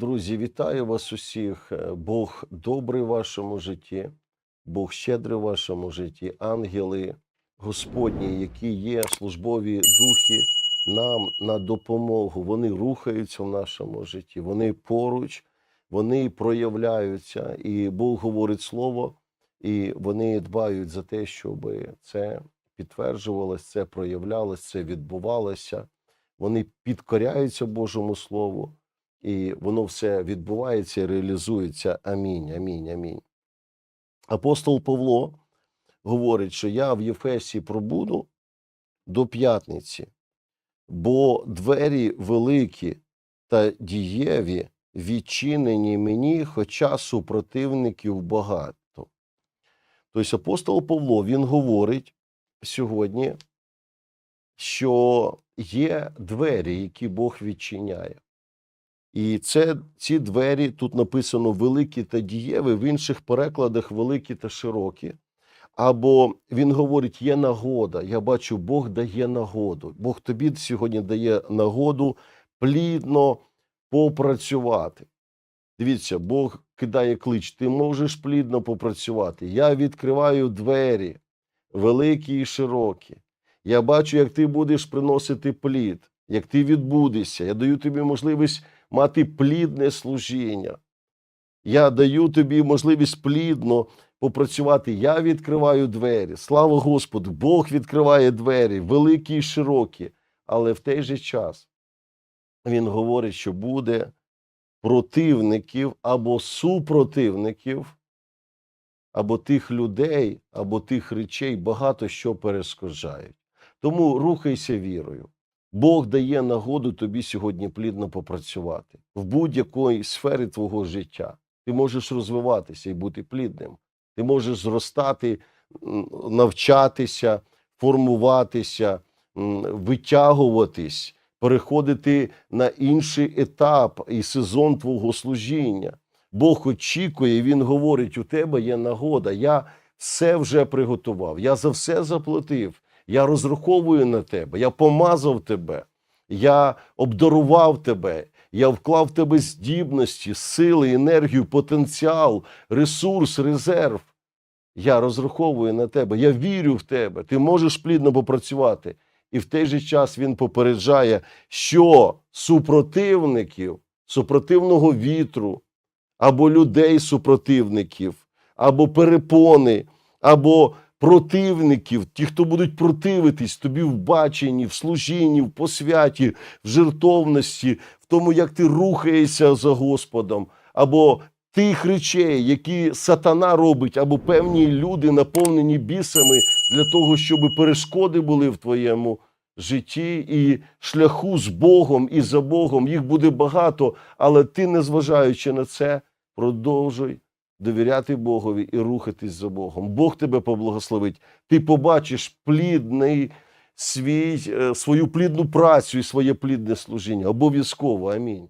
Друзі, вітаю вас усіх. Е, Бог добрий в вашому житті, Бог щедрий в вашому житті, ангели Господні, які є службові духи нам на допомогу. Вони рухаються в нашому житті, вони поруч, вони проявляються, і Бог говорить слово, і вони дбають за те, щоб це підтверджувалось, це проявлялось, це відбувалося. Вони підкоряються Божому Слову і воно все відбувається і реалізується. Амінь, амінь, амінь. Апостол Павло говорить, що я в Єфесі пробуду до п'ятниці, бо двері великі та дієві відчинені мені, хоча супротивників багато. Тобто апостол Павло він говорить сьогодні, що є двері, які Бог відчиняє. І це ці двері тут написано великі та дієві, в інших перекладах великі та широкі. Або він говорить, є нагода. Я бачу, Бог дає нагоду. Бог тобі сьогодні дає нагоду плідно попрацювати. Дивіться, Бог кидає клич, ти можеш плідно попрацювати. Я відкриваю двері великі і широкі. Я бачу, як ти будеш приносити плід, як ти відбудешся. Я даю тобі можливість мати плідне служіння. Я даю тобі можливість плідно попрацювати. Я відкриваю двері. Слава Господу! Бог відкриває двері, великі і широкі. Але в той же час він говорить, що буде противників або супротивників, або тих людей, або тих речей багато що перешкоджають. Тому рухайся вірою. Бог дає нагоду тобі сьогодні плідно попрацювати в будь-якій сфері твого життя. Ти можеш розвиватися і бути плідним. Ти можеш зростати, навчатися, формуватися, витягуватись, переходити на інший етап і сезон твого служіння. Бог очікує, Він говорить: у тебе є нагода. Я все вже приготував, я за все заплатив. Я розраховую на тебе, я помазав тебе, я обдарував тебе, я вклав в тебе здібності, сили, енергію, потенціал, ресурс, резерв. Я розраховую на тебе, я вірю в тебе. Ти можеш плідно попрацювати. І в той же час він попереджає, що супротивників, супротивного вітру, або людей супротивників, або перепони, або противників, ті, хто будуть противитись тобі в баченні, в служінні, в посвяті, в жертовності, в тому, як ти рухаєшся за Господом, або тих речей, які сатана робить, або певні люди, наповнені бісами, для того, щоб перешкоди були в твоєму житті і шляху з Богом і за Богом. Їх буде багато, але ти, незважаючи на це, продовжуй довіряти Богові і рухатись за Богом. Бог тебе поблагословить. Ти побачиш плідний свій, е, свою плідну працю і своє плідне служіння. Обов'язково. Амінь.